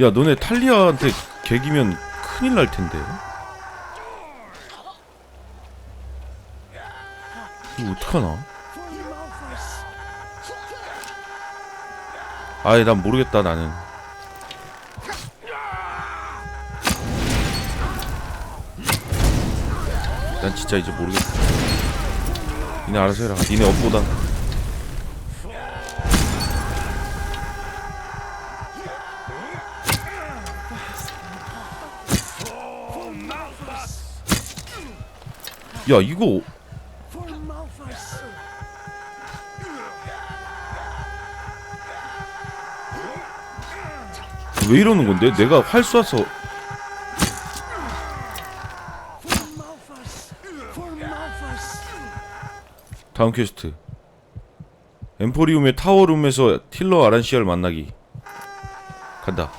야 너네 탈리아한테 개기면 큰일 날 텐데. 이거 어떡하나? 아이 난 모르겠다 나는. 난 진짜 이제 모르겠다. 니네 알아서 해라. 니네 업보다. 야 이거. 왜 이러는 건데? 내가 활 쏴서. 다음 퀘스트. 엠포리움의 타워룸에서 틸러 아란시아를 만나기. 간다.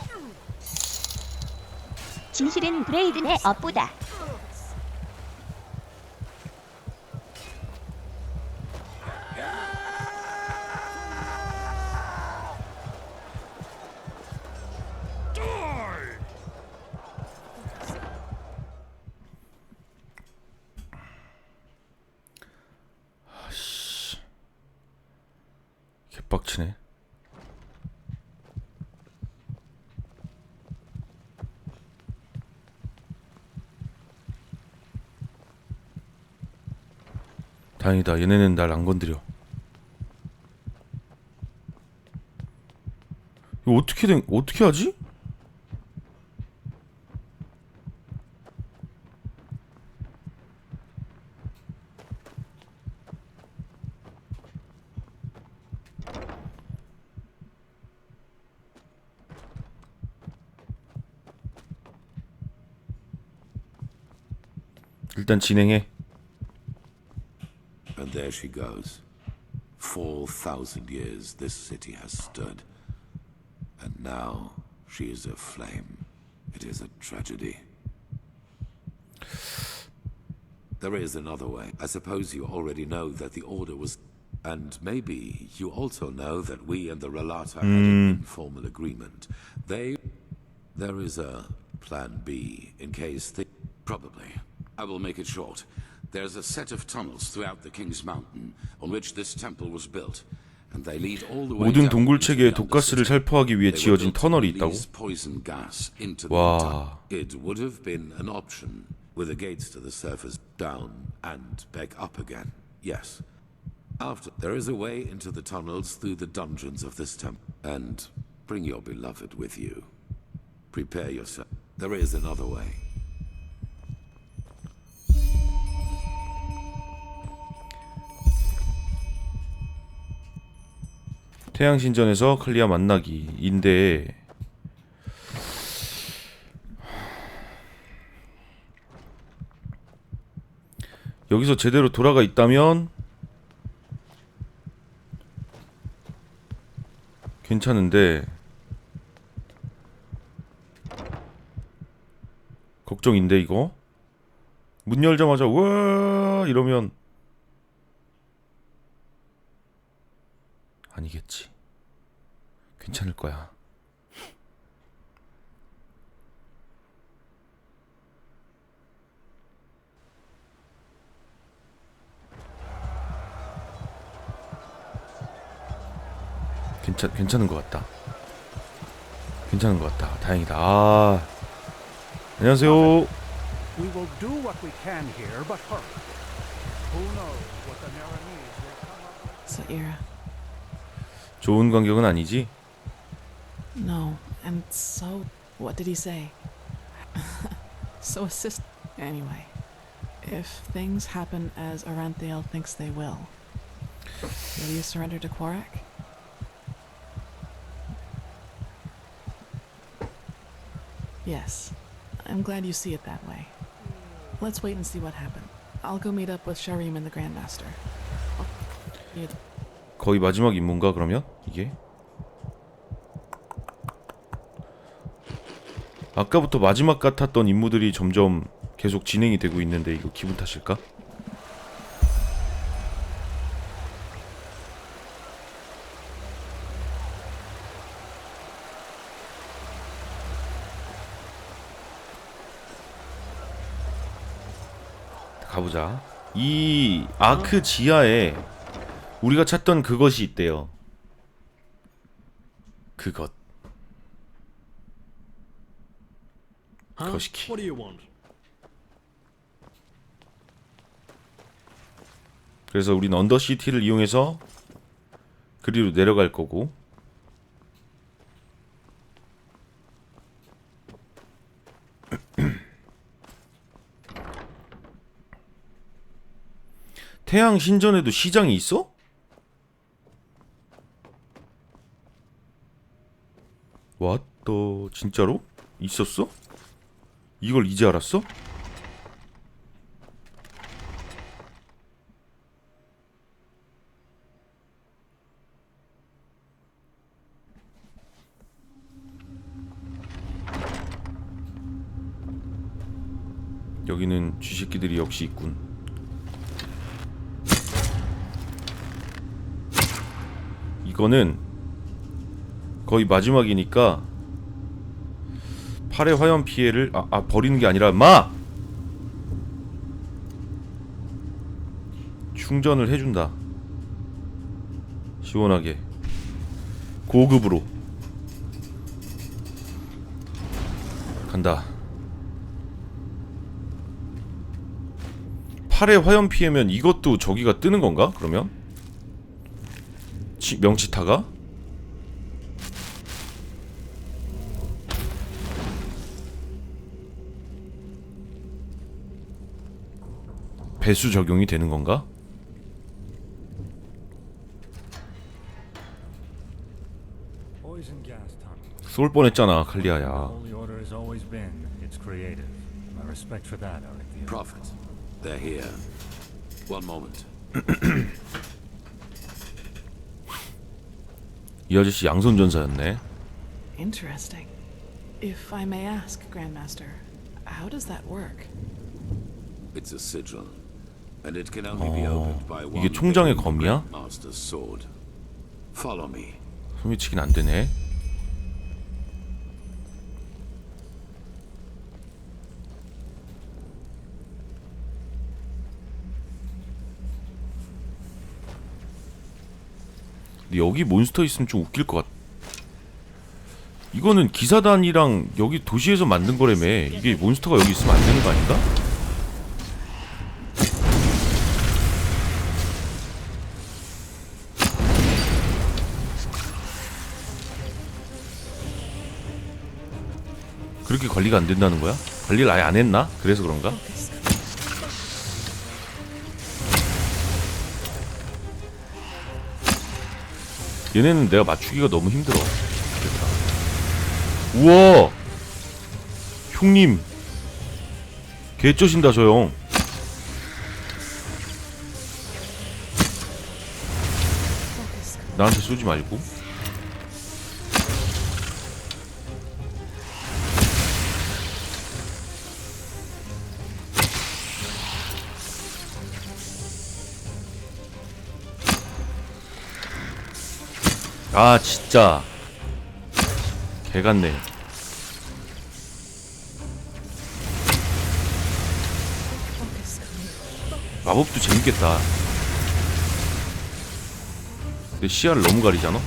진실은 브레이든의 업보다. 개빡치네 다행이다. 얘네는 날 안 건드려. 이거 어떻게 된 어떻게 하지? 일단 진행해 there she goes. Four thousand years this city has stood. And now she is aflame. It is a tragedy. There is another way. I suppose you already know that the Order was. And maybe you also know that we and the Relata had an hmm. informal agreement. They. There is a plan B in case the. Probably. I will make it short. There's a set of tunnels throughout the King's Mountain on which this temple was built, and they lead all the way 모든 down 동굴 into 체계의 the 독가스를 undercity. 살포하기 위해 They were 지어진 built to 터널이 있다고? release poison gas into the 와. tunnel. It would have been an option with the gates to the surface down and back up again. Yes. After there is a way into the tunnels through the dungeons of this temple, and bring your beloved with you. Prepare yourself. There is another way. 태양신전에서 클리아 만나기인데 여기서 제대로 돌아가 있다면 괜찮은데 걱정인데 이거 문 열자마자 와 이러면 아니겠지. 괜찮을 거야. 괜찮 괜찮은 것 같다. 괜찮은 것 같다. 다행이다. 아 안녕하세요. We will do what we can here, but hurry. Who knows what the Naranese will come up with? 좋은 간격은 아니지. No, and so, what did he say? so assist. Anyway, if things happen as Aranthiel thinks they will, will you surrender to Quarak? Yes, I'm glad you see it that way. Let's wait and see what happens. I'll go meet up with Sharim and the Grandmaster. 거의 마지막 임무인가 그러면 이게? 아까부터 마지막 같았던 임무들이 점점 계속 진행이 되고 있는데 이거 기분 탓일까? 가보자. 이 아크 지하에 우리가 찾던 그것이 있대요. 그것. Huh? 거시기. What do you want? 그래서 우린 언더시티를 이용해서 그리로 내려갈 거고. 태양 신전에도 시장이 있어? 왓더 진짜로? 있었어? 이걸 이제 알았어? 여기는 쥐새끼들이 역시 있군. 이거는 거의 마지막이니까 팔의 화염 피해를 아, 아 버리는 게 아니라 마 충전을 해준다. 시원하게 고급으로 간다. 팔의 화염 피해면 이것도 저기가 뜨는 건가? 그러면 치, 명치타가 배수 적용이 되는 건가? 쏠 뻔했잖아 칼리아야. Prophet, they're here. One moment. 이 아저씨 양손 전사였네. Interesting. If I may ask, Grandmaster, how does that work? It's a sigil, 어, by 이게 총장의 검이야? 소미치긴 안 되네. 근데 여기 몬스터 있으면 좀 웃길 것 같. 이거는 기사단이랑 여기 도시에서 만든 거라며. 이게 몬스터가 여기 있으면 안 되는 거 아닌가? 그렇게 관리가 안 된다는 거야? 관리를 아예 안 했나? 그래서 그런가? 얘네는 내가 맞추기가 너무 힘들어. 우와! 형님! 개쩌신다, 저 형. 나한테 쏘지 말고. 아 진짜. 개같네. 마법도 재밌겠다. 근데 시야를 너무 가리잖아?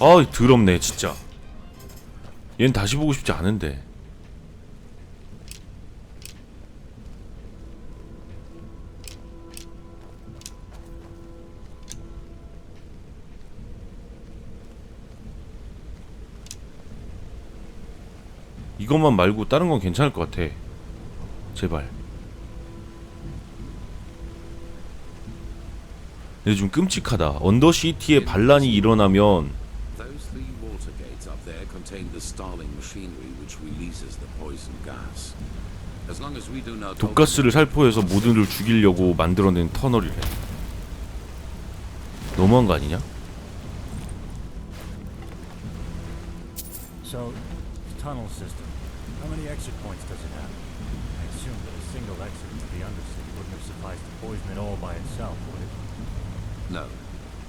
아 더럽네 진짜. 얜 다시 보고 싶지 않은데 이것만 말고 다른 건 괜찮을 것 같아. 제발. 근데 좀 끔찍하다. 언더시티에 반란이 일어나면 독가스를 살포해서 모든을 죽이려고 만들어낸 터널이래. 너무한 거 아니냐? So, tunnel system. How many exit points does it have? I assume that a single exit to the Undercity wouldn't have sufficed to poison it all by itself, would it? No.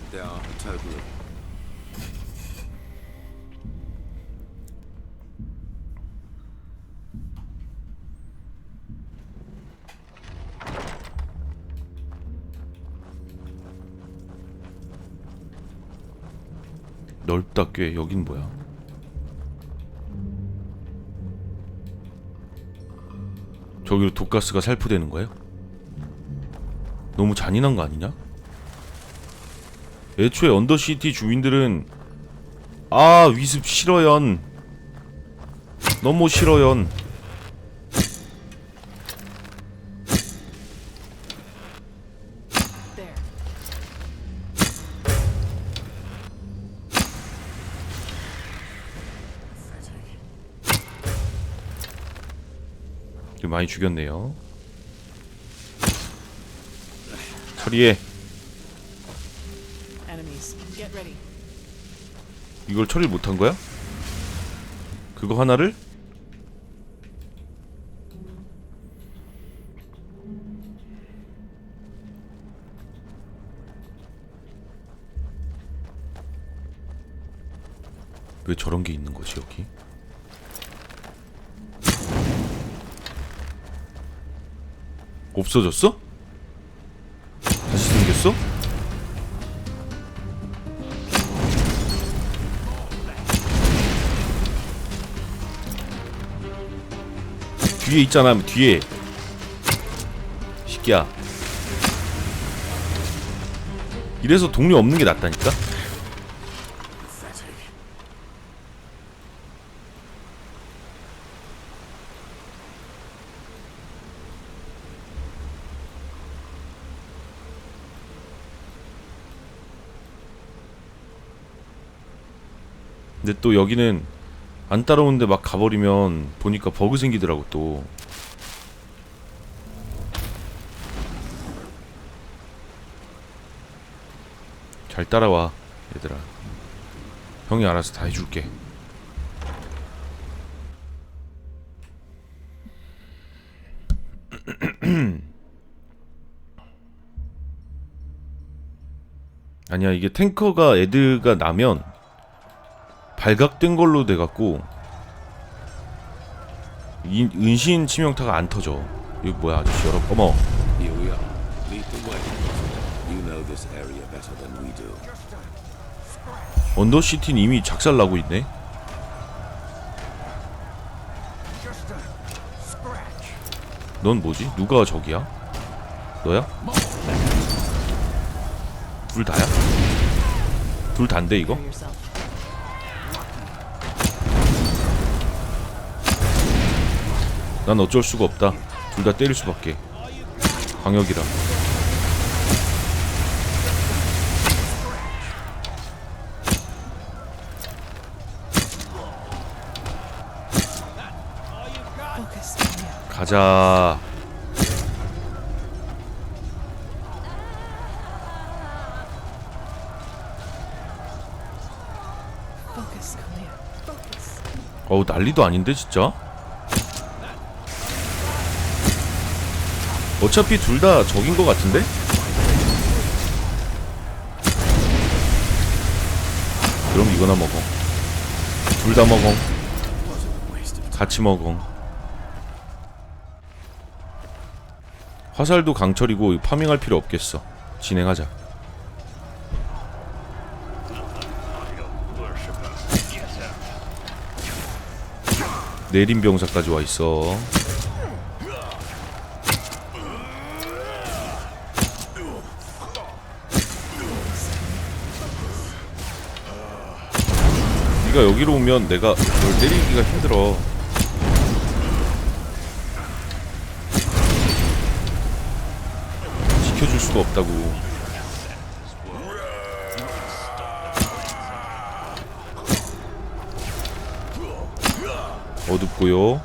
There are a total of 넓다 꽤 여긴 뭐야 저기로 독가스가 살포되는 거예요? 너무 잔인한 거 아니냐? 애초에 언더시티 주민들은 아 위습 싫어연 너무 싫어연 많이 죽였네요 처리해. 이걸 처리를 못한 거야? 그거 하나를? 왜 저런 게 있는 거지 여기? 없어졌어? 다시 생겼어? 뒤에 있잖아 뒤에 시끼야 이래서 동료 없는 게 낫다니까 근데 또 여기는 안 따라오는데 막 가버리면 보니까 버그 생기더라고 또. 잘 따라와 얘들아. 형이 알아서 다 해줄게. 아니야 이게 탱커가 애드가 나면 발각된 걸로 돼갖고 이, 은신 치명타가 안 터져. 이거 뭐야 아저씨 여러 어머. 언더시티는 이미 작살 나고 있네. 넌 뭐지? 누가 적이야? 너야? 둘 다야? 둘 단데 이거? 난 어쩔 수가 없다. 둘 다 때릴 수밖에. Yeah. 가자. 어우 난리도 아닌데 진짜. 어차피 둘 다 적인 것 같은데? 그럼 이거나 먹어. 둘 다 먹어. 같이 먹어. 화살도 강철이고 파밍할 필요 없겠어. 진행하자. 내린 병사까지 와 있어. 네가 여기로 오면 내가 널 때리기가 힘들어. 지켜줄 수가 없다고. 어둡고요.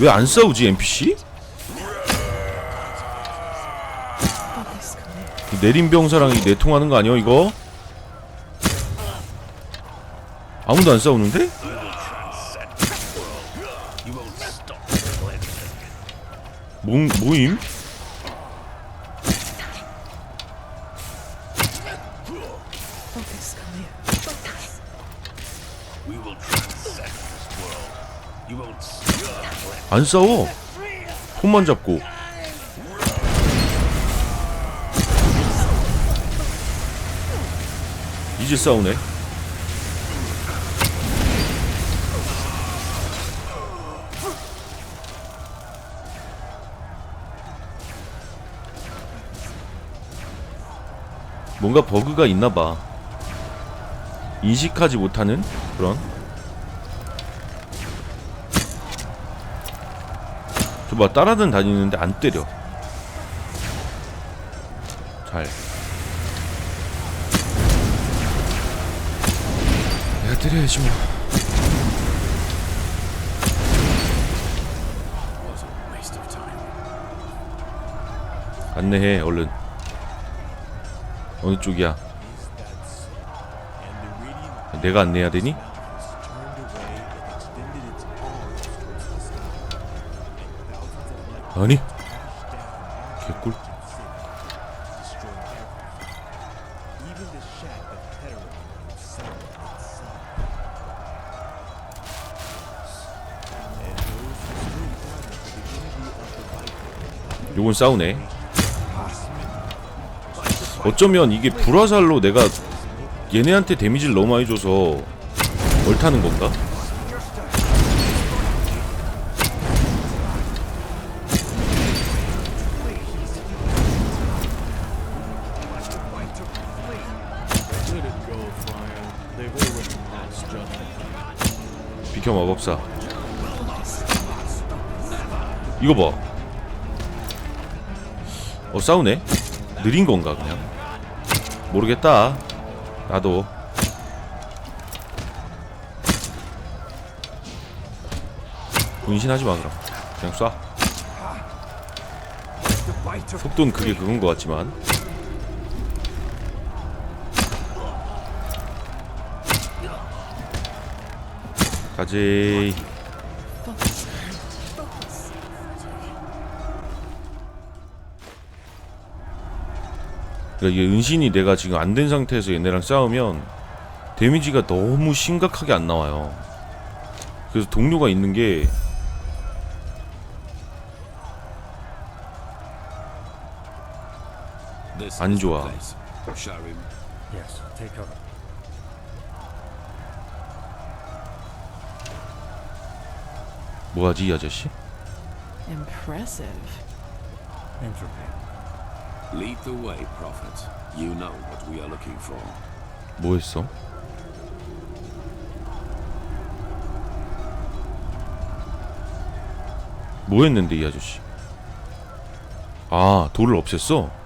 왜 안 싸우지 NPC? Focus. Come here. 이 내린 병사랑 이 내통하는 거 아니야 이거? 아무도 안 싸우는데? 뭐, 모임? 안 싸워. 손만 잡고. 이제 싸우네. 뭔가 버그가 있나 봐. 인식하지 못하는 그런. 저봐 따라는 다니는데 안 때려. 잘. 내가 때려야지 뭐. 안내해 얼른. 어느 쪽이야? 내가 안내해야 되니? 아니 개꿀 요건 싸우네 어쩌면 이게 불화살로 내가 얘네한테 데미지를 너무 많이 줘서 얼타는 건가? 비켜 마법사 이거 봐. 어 싸우네. 느린 건가 그냥. 모르겠다. 나도. 분신하지 마 그럼. 그냥 쏴. 속도는 그게 그건 것 같지만. 가지. 그러니까 이게 은신이 내가 지금 안 된 상태에서 얘네랑 싸우면 데미지가 너무 심각하게 안 나와요. 그래서 동료가 있는 게 안 좋아. 뭐하지 이 아저씨? Impressive. Lead the way, Prophet. You know what we are looking for. 뭐 했어? 뭐 했는데 이 아저씨? 아 돌을 없앴어?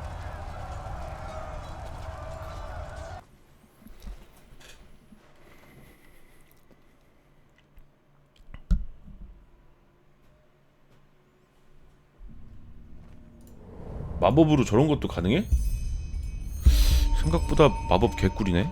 마법으로 저런 것도 가능해? 생각보다 마법 개꿀이네.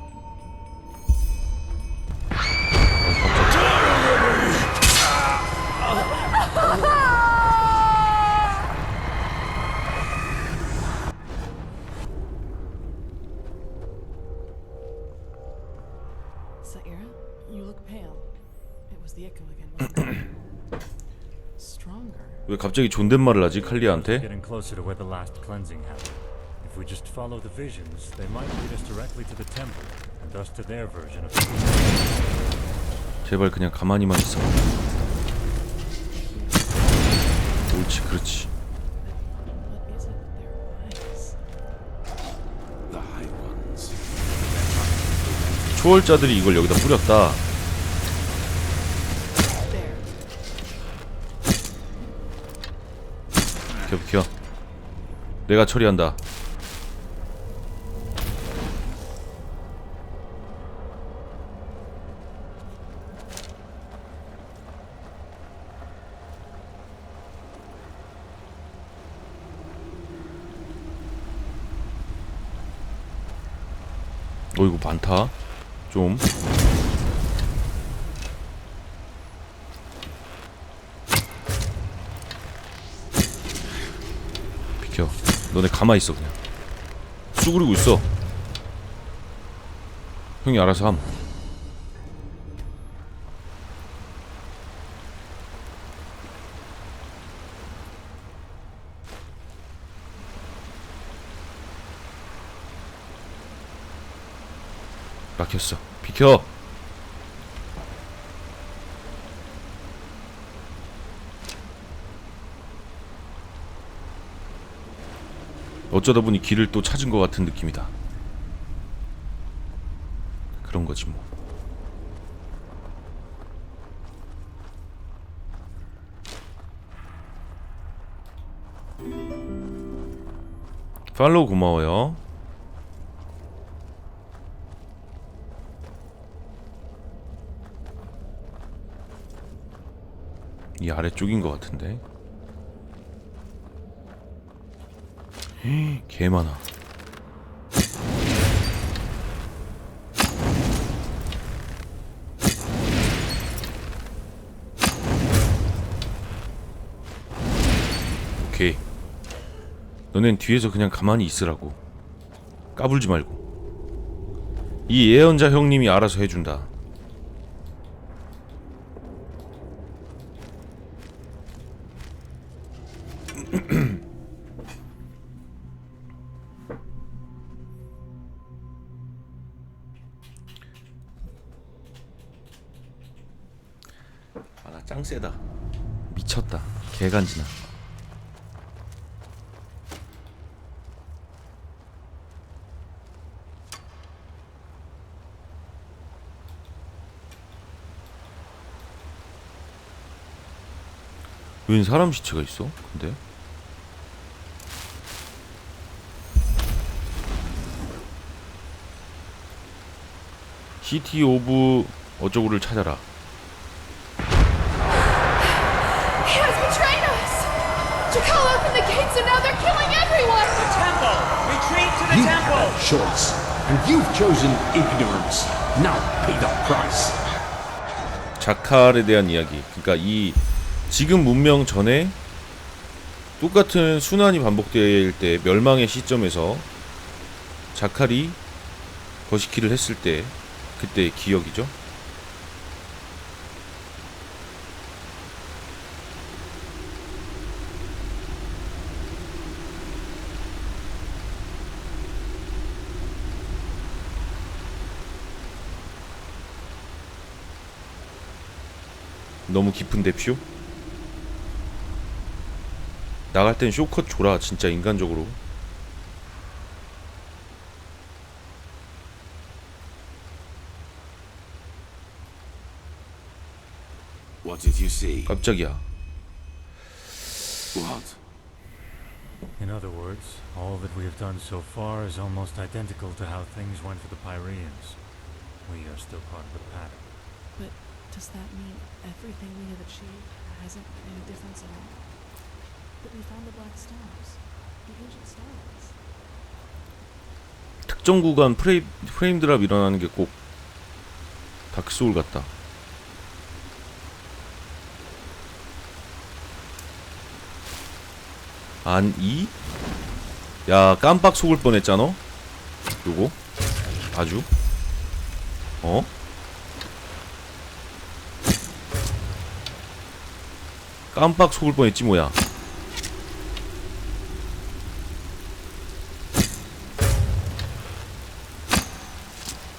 왜 갑자기 존댓말을 하지 칼리아한테? Getting closer to where the last cleansing happened. If we just follow the visions, they might lead us directly to the temple, and thus to their version of 제발 그냥 가만히만 있어. 옳지, 그렇지. 초월자들이 이걸 여기다 뿌렸다. 비켜, 비켜. 내가 처리한다. 어 이거 많다. 좀. 비켜. 너네 가만히 있어 그냥. 쑥그리고 있어. 형이 알아서 함. 막혔어. 비켜. 어쩌다 보니 길을 또 찾은 것 같은 느낌이다. 그런 거지 뭐. 팔로우 고마워요. 이 아래쪽인 것 같은데. 개 많아. 오케이. 너넨 뒤에서 그냥 가만히 있으라고. 까불지 말고. 이 예언자 형님이 알아서 해준다. 아, 나 짱 세다. 미쳤다. 개간지나. 웬 사람 시체가 있어? 근데 시티 오브 어쩌고를 찾아라. Choice, and you've chosen ignorance. Now pay the price. 자칼에 대한 이야기. 그러니까 이 지금 문명 전에 똑같은 순환이 반복될 때 멸망의 시점에서 자칼이 거시키를 했을 때 그때 기억이죠. 너무 깊은데 퓨? 나갈 땐 쇼컷 줘라 진짜 인간적으로 What did you see? 깜짝이야 What? In other words, all that we have done so far is almost identical to how things went for the Pyreans. We are still part of the pattern. But does that mean everything we have achieved hasn't made any difference at all? But we found the black stones, the ancient starlights. 특정 구간 프레임, 프레임 드랍 일어나는 게 꼭 다크 소울 같다 안 이? 야 깜빡 속을 뻔했잖아 요거 아주 어? 깜빡 속을 뻔했지 뭐야.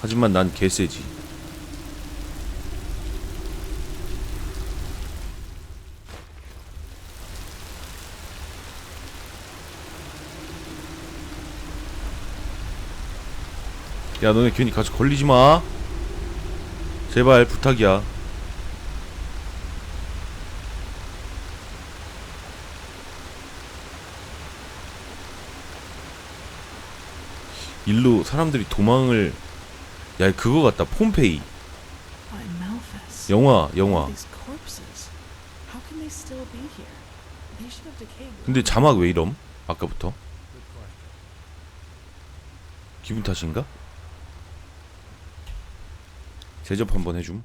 하지만 난 개세지. 야 너네 괜히 가서 걸리지 마. 제발 부탁이야 일로 사람들이 도망을 야 그거 같다 폼페이? 영화 영화. 근데 자막 왜 이럼? 아까부터 기분 탓인가? 제접 한번 해줌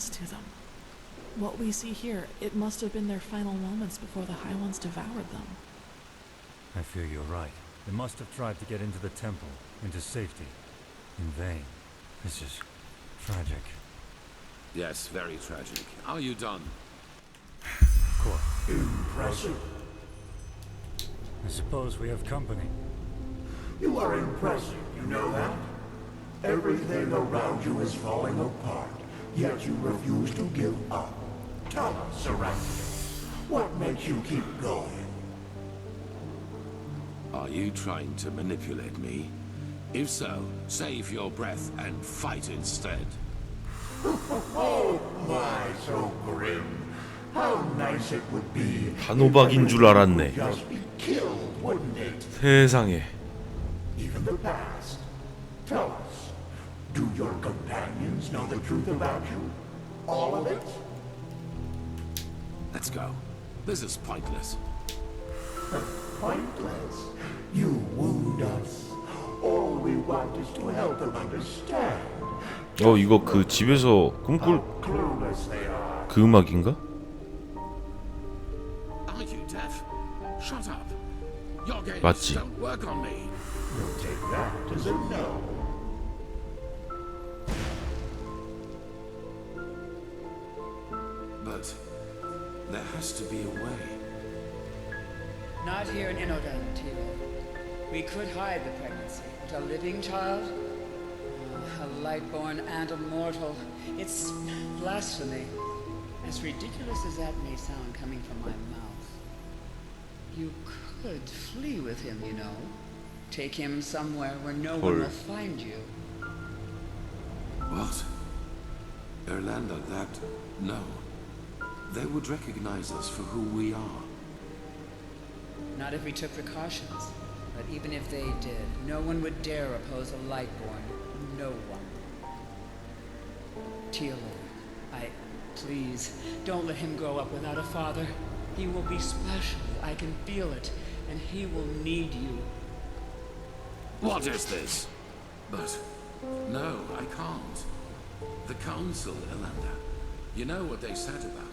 this to them. What we see here, it must have been their final moments before the High Ones devoured them. I fear you're right. They must have tried to get into the temple, into safety. In vain. This is tragic. Yes, very tragic. Are you done? Of course. Impressive. I suppose we have company. You are impressive, you know that? Everything around you is falling apart, yet you refuse to give up. Tell us, Sarantia, what makes you keep going? Are you trying to manipulate me? If so, save your breath and fight instead. Oh my, so grim. How nice it would be. 단호박인 줄 알았네. Just be killed, wouldn't it? 세상에. Even the past. Tell us, Do your companions know the truth about you? All of it? Let's go. This is pointless. Pointless. You wound us. All we want is to help them understand 어 이거 그 집에서 꿈꿀 clueless they are. 그 음악인가? Are you deaf? Shut up. Your games 맞지. don't work on me. We'll take that as a no. There has to be a way. Not here in Inodan, Tilo. We could hide the pregnancy, but a living child? Uh, a lightborn and a mortal. It's blasphemy. As ridiculous as that may sound coming from my mouth. You could flee with him, you know. Take him somewhere where no one will find you. What? Erlander, that... No. They would recognize us for who we are. Not if we took precautions. But even if they did, no one would dare oppose a Lightborn. No one. Teal, I... Please, don't let him grow up without a father. He will be special. I can feel it. And he will need you. What is this? But... No, I can't. The Council, Erlander. You know what they said about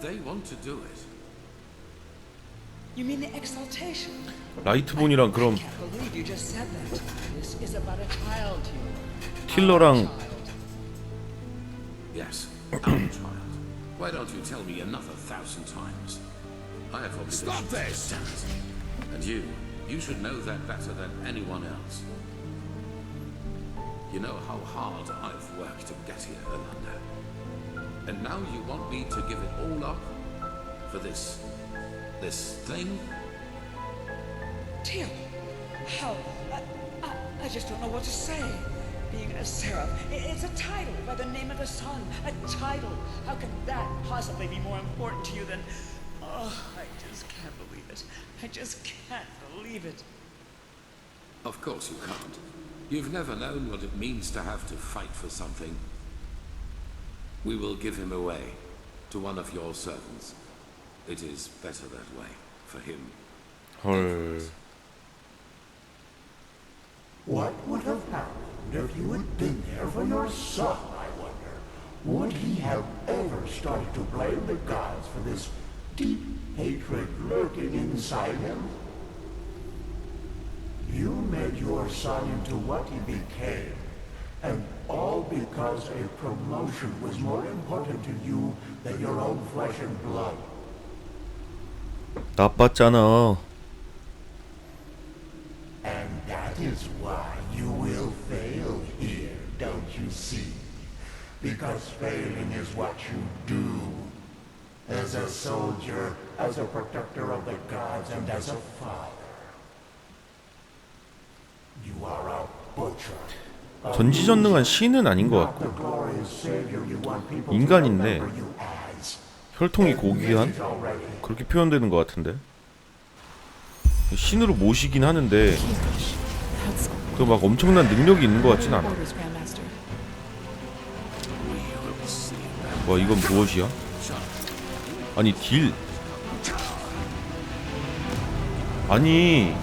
They want to do it. You mean the exaltation? 라이트본이랑 그럼 I can't believe you just said that. This is about a child, Teal. 킬러랑 Child. Yes, our child. Why don't you tell me another thousand times? I have obligations. Stop this! And you, you should know that better than anyone else. You know how hard I've worked to get here, Erlander. And now you want me to give it all up? For this... this thing? Teal, how? I, I, I just don't know what to say. Being a seraph, it's a title by the name of the sun. A title. How can that possibly be more important to you than? Oh, I just can't believe it. I just can't believe it. Of course you can't. You've never known what it means to have to fight for something. We will give him away to one of your servants. It is better that way for him. 헐 What would have happened if you had been there for your son, I wonder? Would he have ever started to blame the gods for this deep hatred lurking inside him? You made your son into what he became, and all because a promotion was more important to you than your own flesh and blood. 나빴잖아 And that is why you will fail here, don't you see? Because failing is what you do. As a soldier, as a protector of the gods, and as a father. You are a butcher. 전지전능한 신은 아닌 것 같고 인간인데. 혈통이 고귀한. 그렇게 표현되는 것 같은데 신으로 모시긴 하는데 그 막 엄청난 능력이 있는 것 같진 않아. 와 이건 무엇이야? 아니 딜 아니